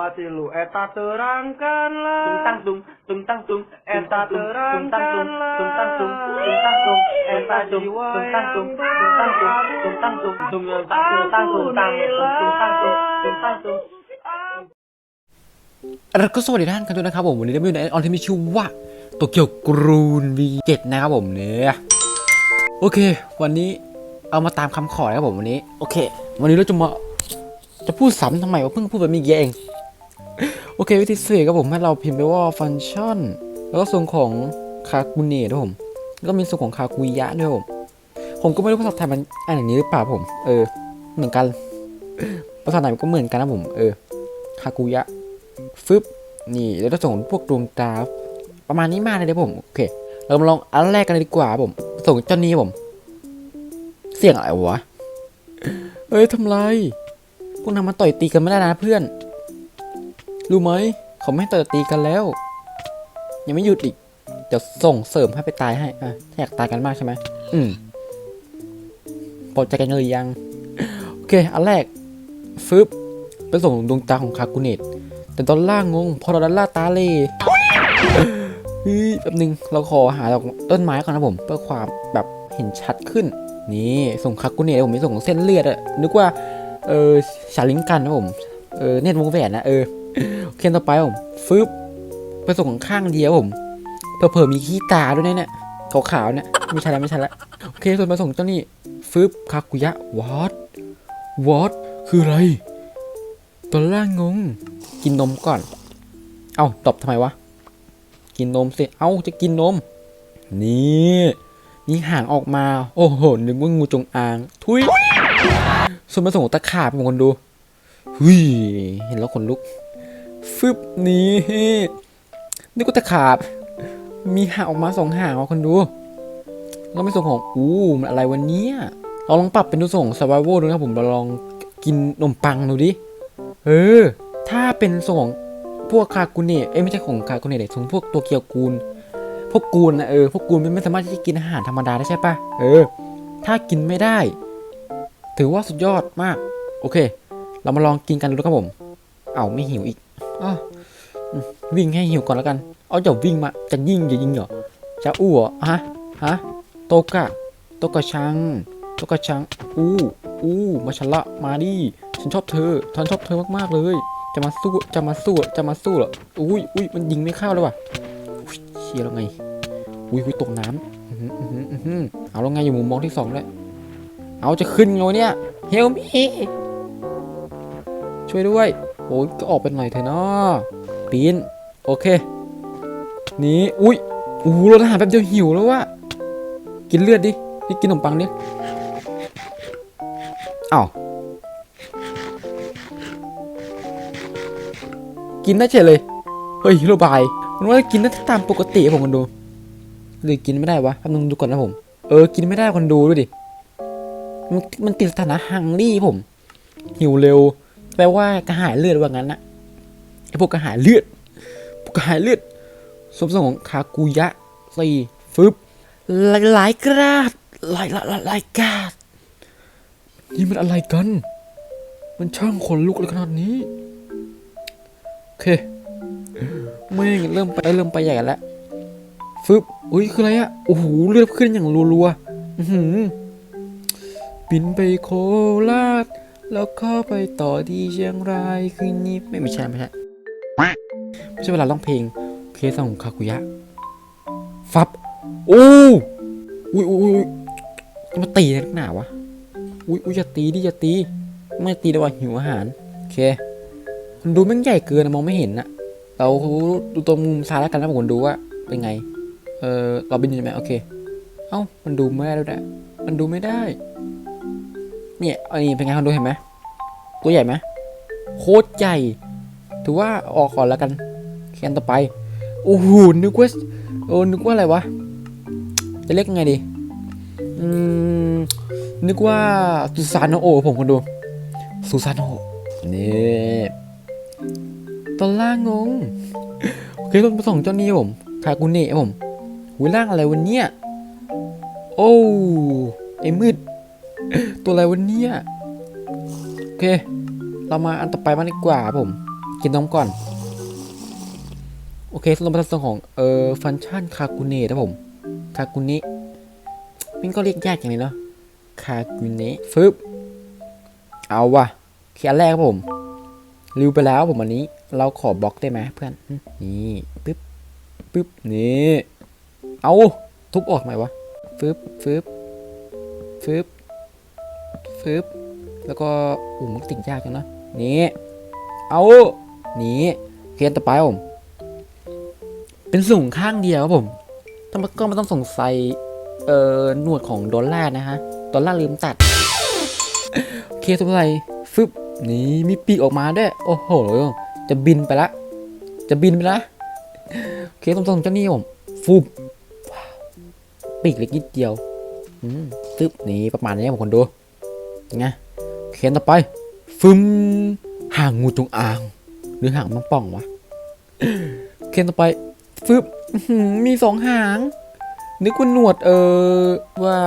Patilu eta terangkanlah tung tang tung tung tang tung Eta tung tang tung terangkanlah tung tang tung tung tang tung eta tung tung tang tung tung tang tung tung tang tung tung tang tung tang tung tang tung tung tang tung แล้วก็สวัสดีท่านกันด้วยนะครับผมวันนี้เราอยู่ในออนที่มีชื่อว่าโตเกียวกรูน V7 นะครับผมเนี่ยโอเค วันนี้เอามาตามคำขอนะครับผมวันนี้ โอเค วันนี้เราจะมาจะพูดซ้ำทำไมว่าเพิ่งพูดไปเมื่อกี้เอง โอเควิธีเสกครับผมให้เราพิมพ์ไปว่าฟังก์ชันแล้วก็ส่วนของคากุเน่ด้วยผมแล้วก็มีส่วนของคากุยะด้วยผมผมก็ไม่รู้ภาษาไทยมันอ่านอย่างนี้หรือเปล่าผม เออ เหมือนกัน ภาษาไหนมันก็เหมือนกันนะผม เออ คากุยะ ฟึบ นี่ แล้วก็ส่งพวกดวงตา ประมาณนี้มากเลยนะผม โอเค เรามาลองอันแรกกันเลยดีกว่าผม ส่งเจ้านี้ผม เสียงอะไรวะ เอ้ยทำไร พวกนั้นมาต่อยตีกันไม่ได้นะเพื่อน รู้ไหมเขาไม่ต่อยตีกันแล้ว ยังไม่หยุดอีก เดี๋ยวส่งเสริมให้ไปตายให้อะถ้าอยากตายกันมากใช่ไหมอืมพอใจกันเลยยัง โอเค อันแรก ฟึบไปส่งดวงตาของคากุเนตแต่ตอนล่างงง พอเราดันล่าตาเล่เฮ้ยแป๊บนึง เราขอหาดอกต้นไม้ก่อนนะผม เพื่อความแบบเห็นชัดขึ้น นี่ส่งคากุเนตผมไม่ส่งเส้นเลือดอะนึกว่า เออชาลิงกันนะผม เออเนตวงแหวนนะเออ เคต่อไปผมฟึบไปส่งข้างเดียวผมเผื่อมีขี้ตาด้วยเนี่ยขาวๆเนี่ยไม่ใช่แล้วไม่ใช่แล้วโอเคส่วนมาส่งเจ้านี่ฟึบคากุยะวอตวอตคืออะไรตอนล่างงง กินนมก่อน เอาตอบทำไมวะ กินนมสิเอาจะกินนม นี่นี่ห่างออกมา โอ้โห นึกว่างูจงอาง ทุยส่วนผสมของตะขาบของคนดูหุยเห็นแล้วขนลุก ฟึบนี่นึกว่าตะขาบ มีห่างออกมาสองห่างอะคนดูแล้วไม่ส่งของอู้มันอะไรวันนี้เราลองปรับเป็นดูส่ง survival ดูนะผมเราลองกินนมปังดูดิเออ ถ้าเป็นส่วนของพวกคากุเนะเอ้ยไม่ใช่ของคากุเนะเด็กส่วนพวกตัวเกียวกูลพวกกูลนะเออพวกกูลมันไม่สามารถที่จะกินอาหารธรรมดาได้ใช่ปะเออ ถ้ากินไม่ได้ ถือว่าสุดยอดมาก โอเค เรามาลองกินกันดูนะครับผม เอาไม่หิวอีก อ้าวอืมวิ่งให้หิวก่อนแล้วกัน เอาจะวิ่งมา จะยิงจะยิงเหรอ จะอู้เหรอฮะ ฮะ โตกะ โตกะชัง โตกะชัง อู้ อู้ มาชละมาดิ ฉันชอบเธอ ฉันชอบเธอมากๆเลย จะมาสู้ จะมาสู้ จะมาสู้เหรอ อุ้ยอุ้ยมันยิงไม่เข้าเลยว่ะเชียร์แล้วไง อุ้ยอุ้ยตกน้ำเอหืออื้อหืออื้อหือเอาแล้วไงอยู่มุมมองที่สองแล้วเอาจะขึ้นไงเนี่ย เฮลมีช่วยด้วย โอ้ยก็ออกไปหน่อยเถอะนาะปีนโอเค นี่อุ้ยอู้เราทหารแป๊บเดียวหิวแล้ววะกินเลือดดินี่กินขนมปังดิอ้าวกินได้เฉยเลย เฮ้ยโรบาย มันว่ากินได้ตามปกติผมคนดู หรือกินไม่ได้วะแป๊บนึงดูก่อนนะผม เออ กินไม่ได้คนดูดูดิ มันมันติดสถานะฮังลี่ผม หิวเร็ว ปลว่ากระหายเลือดว่างั้นนะไอพวกกระหายเลือดพวกกระหายเลือดสมสงของคากุยะสี่ฟึบหลายหลายกราดหลายหลายหลายลายกราดนี่มันอะไรกัน มันช่างขนลุกเลยขนาดนี้ โอเคไม่งเริ่มไปเริ่มไปใหญ่กันแล้วฟึบอุ้ยคืออะไรอะโอ้โหเลือดขึ้นอย่างรัวๆอื้อหือบินไปโคราช แล้วเข้าไปต่อที่เชียงรายคืนนี้ไม่ไม่ใช่ไม่ใช่ไม่ใช่เวลาร้องเพลงเคสของคากุยะ ฟับ โอ้อุ้ยอุ้ยอุ้ยจะมาตีนักหนาวะ อุ้ยอุ้ยอย่าตีดิอย่าตี ไม่ตีดีกว่าหิวอาหาร โอเคคนดูแม่งใหญ่เกินมองไม่เห็นนะเราดูตรงมุมซ้ายแล้วกันนะผมคนดูว่าเป็นไง เออเราบินใช่ไหมโอเค เอ้ามันดูไม่ได้แล้วนะมันดูไม่ได้ เนี่ยอันนี้เป็นไงคนดูเห็นไหมตัวใหญ่ไหมโคตรใหญ่ ถือว่าออกก่อนแล้วกันแคนต่อไป โอ้โห นึกว่าโอ้นึกว่าอะไรวะ จะเรียกยังไงดี อืม นึกว่าสุสานโอ ผมคนดู สุสานโอ นี่ตอนล่างงงโอเคต้นประสงค์เจ้านี้ผม คากุเนะผมหุยล่างอะไรวันเนี้ย โอ้ไอ้มืด ตัวอะไรวันเนี้ยโอเค เรามาอันต่อไปมางดีกว่าผม กินนมก่อน โอเคสำหรับส่วนของเอ่อฟังก์ชันคากุเนะนะผม คากุเนะมันก็เรียกยากอย่างนี้เนาะ คากุเนะฟึบ เอาว่ะเขียนแรกครับผมริวไปแล้วผมวันนี้ เราขอบล็อกได้ไหมเพื่อน นี่ปึ๊บปึ๊บ นี่ เอา ทุบออกไหมวะฟึบฟึบฟึบ ฟึบแล้วก็อู้มติดยากจังนะนี่เอานี่เขียนต่อไปครับผมเป็นสูงข้างเดียวครับผมแต่มันก็ไม่ต้องสงสัยเอ่อหนวดของดอลลาร์นะฮะดอลลาร์ลืมตัดเคทุกท่านฟึบนี่มีปีกออกมาด้วย โอ้โห จะบินไปละ จะบินไปละเคสตรงๆเจ้านี่ผมฟุบปีกเล็กนิดเดียว อืมตึ๊บนี่ประมาณนี้ผมคนดู ไงโอเคต่อไป ฟึมห่างงูจงอาง หรือห่างมังป่องวะเคนต่อไป ฟึบมีสองหาง นึกว่าหนวดเออว่า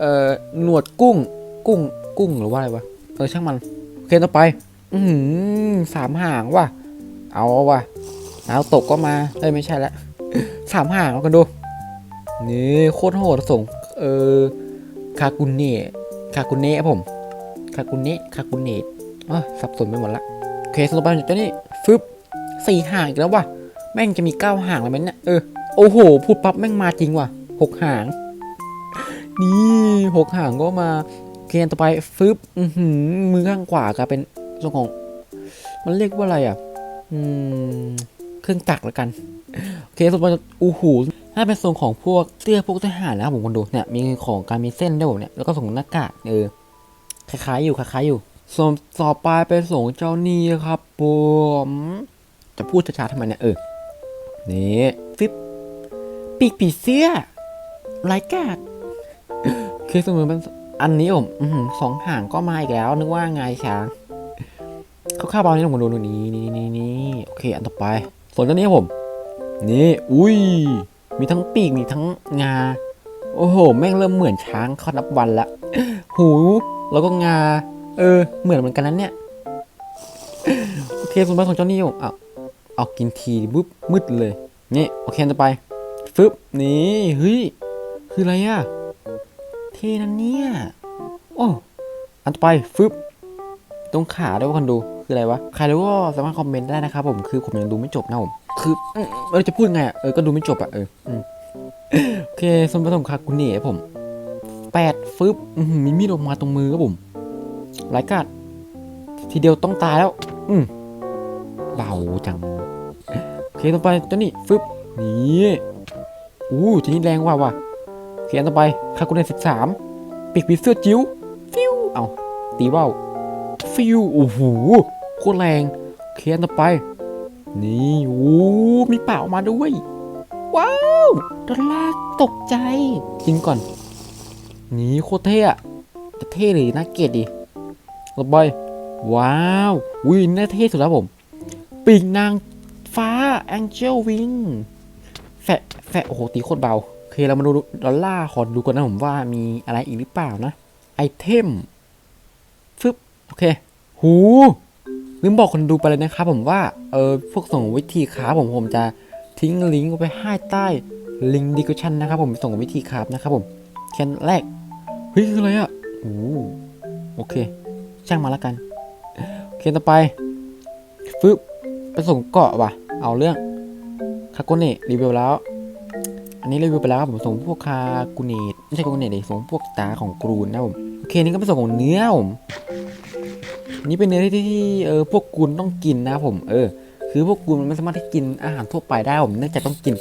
เออหนวดกุ้ง กุ้ง กุ้งหรือว่าอะไรวะเออช่างมันเคนต่อไป อือหือสามหางว่ะเอาว่ะดาวตกก็มาเอ้ยไม่ใช่ละสามหางเอากันดู นี่โคตรโหดส่ง เออ คากุเนะคากุเนะครับผมคากุเนะคากุเนะอ๋อสับสนไปหมดละเคสำหรับบ้านเจ้านี่ฟึบสี่ห่างอีกแล้วว่ะแม่งจะมีเก้าห่างแล้วไหมเนี่ยเออโอ้โห พูดปั๊บแม่งมาจริงว่ะหกห่าง นี่หกห่างก็มาโอเคต่อไปฟึบอือหือมือข้างขวากลายเป็นส่วนของ มันเรียกว่าอะไรอะ อืม เครื่องจักรแล้วกัน โอเคส่วนของอู้หู ถ้าเป็นส่วนของพวกเสื้อพวกทหารนะครับผมคนดูเนี่ยมีของการมีเส้นด้วยผมเนี่ยแล้วก็ส่งหน้ากากเออคล้ายๆอยู่คล้ายๆอยู่ส่วนต่อไปเป็นส่งเจ้านี่ครับผมจะพูดช้าๆทำไมเนี่ยเออนี่ฟิปปีกผีเสื้อไรายกาดคือสมมติมันอันนี้ผมสองห่างก็มาอีกแล้ว นึกว่าไงช้างเขาข้าวเบานี่ผมดูดูนี่นี่นี่นี่โอเค อันต่อไป ส่วนเจ้านี้ผม นี่ อุ้ย มีทั้งปีกมีทั้งงา โอ้โห แม่งเริ่มเหมือนช้างเขานับวันละหูแล้วก็งา เออ เหมือนเหมือนกันนั้นเนี่ยโอเคส่วนบ้านของเจ้านี่ผมเอาเอากินทีปุ๊บมืดเลยนี่โอเคต่อไปฟึบนี่เฮ้ยคืออะไรอะเท่นั่นเนี่ยโอ้อันต่อไปฟึบตรงขาด้วยคนดูคืออะไรวะใครรู้ก็สามารถคอมเมนต์ได้นะครับผมคือผมยังดูไม่จบนะผม คือเออจะพูดไงอะเออก็ดูไม่จบอะเออโอเคส่วนผสมคากุเน่ครับผมแปดฟึบมีมีดออกมาตรงมือครับผมหลายกัดทีเดียวต้องตายแล้ว อืมเบาจังโอเคต่อไปเจ้านี่ฟึบนี่อู้ทีนี้แรงว่ะว่ะโอเคอันต่อไปคากุเน่สิบสามปีกผีเสื้อจิ๋วฟิวเอาตีว่าวฟิวโอ้โหโคตรแรงโอเคอันต่อไป นี่โอ้มีเปล่ามาด้วย ว้าวดอลลาร์ตกใจ กินก่อน นี่โคตรเท่อะจะเท่เลยน่าเกลียดดิต่อไปว้าววินน่าเท่สุดแล้วผม ปีกนางฟ้า Angel Wing แฟะแฟะโอ้โห ตีโคตรเบา โอเค เรามาดูดอลลาร์ขอดูก่อนนะผมว่ามีอะไรอีกหรือเปล่านะ ไอเทมฟึบ โอเค หู ลืมบอกคนดูไปเลยนะครับผมว่าเออพวกส่งวิธีค้าผมผมจะทิ้งลิงก์ไว้ให้ใต้ลิงก์ดีกชันนะครับผมส่งวิธีคราฟนะครับผมแค่แรกเฮ้ยคืออะไรอะโอ้โอเค ช่างมาแล้วกันโอเคต่อไปฟึบไปส่งเกาะว่ะ เอาเรื่องคาโกเนะรีวิวแล้ว อันนี้รีวิวไปแล้วครับผมส่งพวกคากุเนะไม่ใช่คากุเนะดิส่งพวกตาของกรูนนะผมโอเคนี่ก็เป็นส่วนของเนื้อผม นี่เป็นเนื้อที่ที่เออพวกกูนต้องกินนะผมเออ คือพวกกูนมันไม่สามารถที่กินอาหารทั่วไปได้ผมเนื่องจากต้องกิน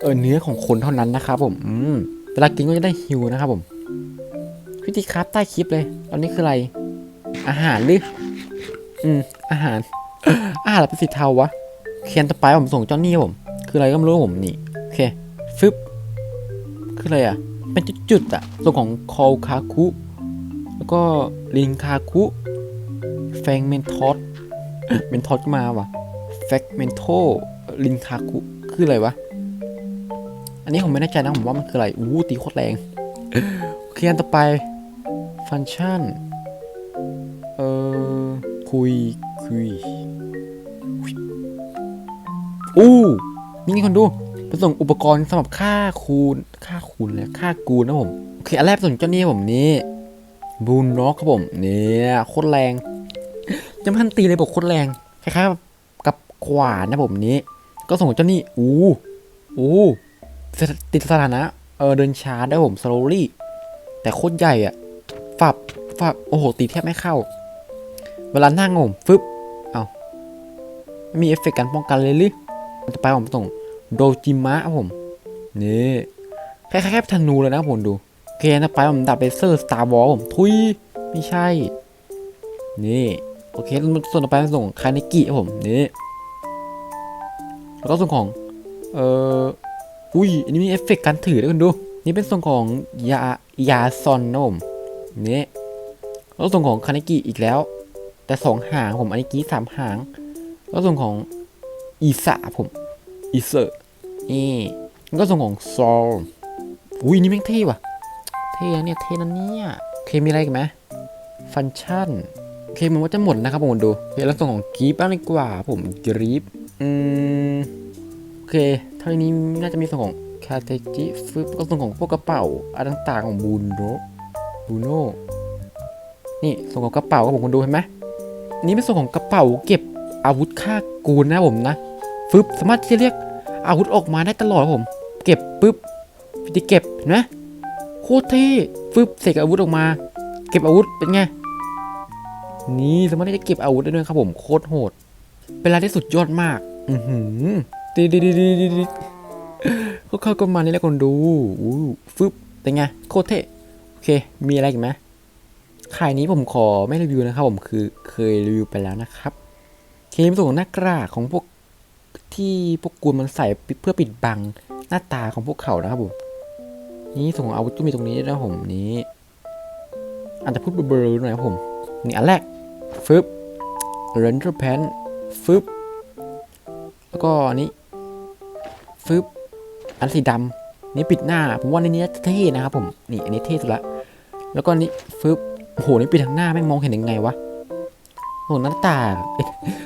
เออเนื้อของคนเท่านั้นนะครับผมอืมเวลากินก็จะได้ฮิวนะครับผมวิธีครับใต้คลิปเลย ตอนนี้คืออะไร อาหารหรืออืมอาหาร อาหารอะไรเป็นสีเทาวะเคียนต่อไปผมส่งเจ้าหนี้ผม คืออะไรก็ไม่รู้ผมนี่โอเคฟึบคืออะไรอะ เป็นจุดๆอะส่วนของคอลคาคุ แล้วก็ลิงคาคุ แฟงเมนทอสเมนทอสก็มาว่ะแฟกเมนโทลิงคาคุคืออะไรวะ อันนี้ผมไม่แน่ใจนะผมว่ามันคืออะไร อู้ตีโคตรแรงโอเคอันต่อไปฟังก์ชันเอ่อคุยคุยอู้นี่นี่คนดูไปส่งอุปกรณ์สำหรับฆ่าคูณฆ่าคูณเลยฆ่ากูนะผม โอเคอันแรกส่งเจ้านี่ผมนี่บูนน็อกครับผมเนี่ยโคตรแรง ยังพันตีเลยบอกโคตรแรงคล้ายๆกับขวานนะผมนี้ ก็ส่งเจ้านี่อู้อู้ติดสถานะเออเดินช้าได้ผม slowly แต่โคตรใหญ่อะฝับฝับโอ้โหตีแทบไม่เข้า เวลานั่งผมฟึบเอาไม่มีเอฟเฟกต์การป้องกันเลยหรือมันจะไปผมส่งโดจิมะผมนี่คล้ายๆแค่ธนูเลยนะผมดูโอเคนะไปผมดับเบเซอร์สตาร์วอลผมทุยไม่ใช่ นี่ โอเคส่วนต่อไปส่งคาเนกิครับผมนี่แล้วก็ส่วนของเอ่ออุ้ยอันนี้มีเอฟเฟกต์การถือด้วยคุณดู นี่เป็นส่วนของยายาซอนนะผมนี่แล้วส่วนของคาเนกิอีกแล้ว แต่สองหางผมอันนี้กี้สามหางแล้วส่วนของอีสาผมอีเซอร์นี่แล้วก็ส่วนของซอลอุ้ยนี่แม่งเท่ว่ะ เท่เนี่ยเท่นะเนี่ยโอเคมีอะไรอีกไหมฟังก์ชัน เคมันว่าจะหมดนะครับผมดูโอเคแล้วส่วนของกรีปบ้างดีกว่าผมกรีปอืมโอเคเท่านี้น่าจะมีส่วนของคาเตจิฟึบก็ส่วนของพวกกระเป๋าอะไรต่างๆของบูนโนบูโนนี่ส่วนของกระเป๋าครับผมคุณดูเห็นไหมนี่เป็นส่วนของกระเป๋าเก็บอาวุธฆ่ากูลนะผมนะฟึบสามารถที่จะเรียกอาวุธออกมาได้ตลอดครับผม เก็บปุ๊บจะเก็บเห็นไหมโคตรเท่ฟึบเสกอาวุธออกมา เก็บอาวุธเป็นไง นี่สามารถที่จะเก็บอาวุธได้ด้วยครับผมโคตรโหด เป็นอะไรที่สุดยอดมาก อือหือดีดีดีดีดีดีเขาก็มานี่แหละคนดูอู้ฟึบเป็นไงโคตรเท่โอเค มีอะไรอีกไหมขายนี้ผมขอไม่รีวิวนะครับผมคือเคยรีวิวไปแล้วนะครับทีมส่งหน้ากากของพวกที่พวกกูลมันใส่เพื่อปิดบังหน้าตาของพวกเขานะครับผมนี่ส่งอาวุธก็มีตรงนี้นะผมนี้อาจจะพูดเบลอๆหน่อยครับผมนี่อันแรก ฟึบเรนเจอร์แพนฟึบ แล้วก็อันนี้ฟึบ อันสีดำนี่ปิดหน้า ผมว่าในนี้เท่นะครับผม นี่อันนี้เท่สุดละ แล้วก็นี้ฟึบ โอ้โห นี่ปิดทางหน้าไม่มองเห็นยังไงวะส่งหน้าต่าง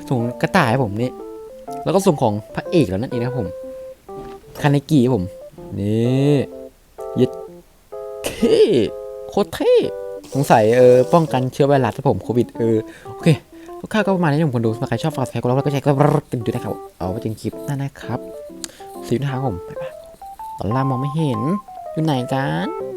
ส่งกระต่ายผมนี่ แล้วก็ส่งของพระเอกแล้วนั่นเองนะครับผม คาเนกิผม นี่ย็ดเท่โคตรเท่ สงสัยเออป้องกันเชื้อไวรัสครับผมโควิดเออโอเคข้าวก็ประมาณนี้ผมคนดูถ้าใครชอบฝากแชร์กดไลค์แล้วก็แชร์ก็กันดูนะครับเอาไว้จอกันคลิปหน้านะครับสีทางผมบ๊ายบายตอนล่างมองไม่เห็นอยู่ไหนกัน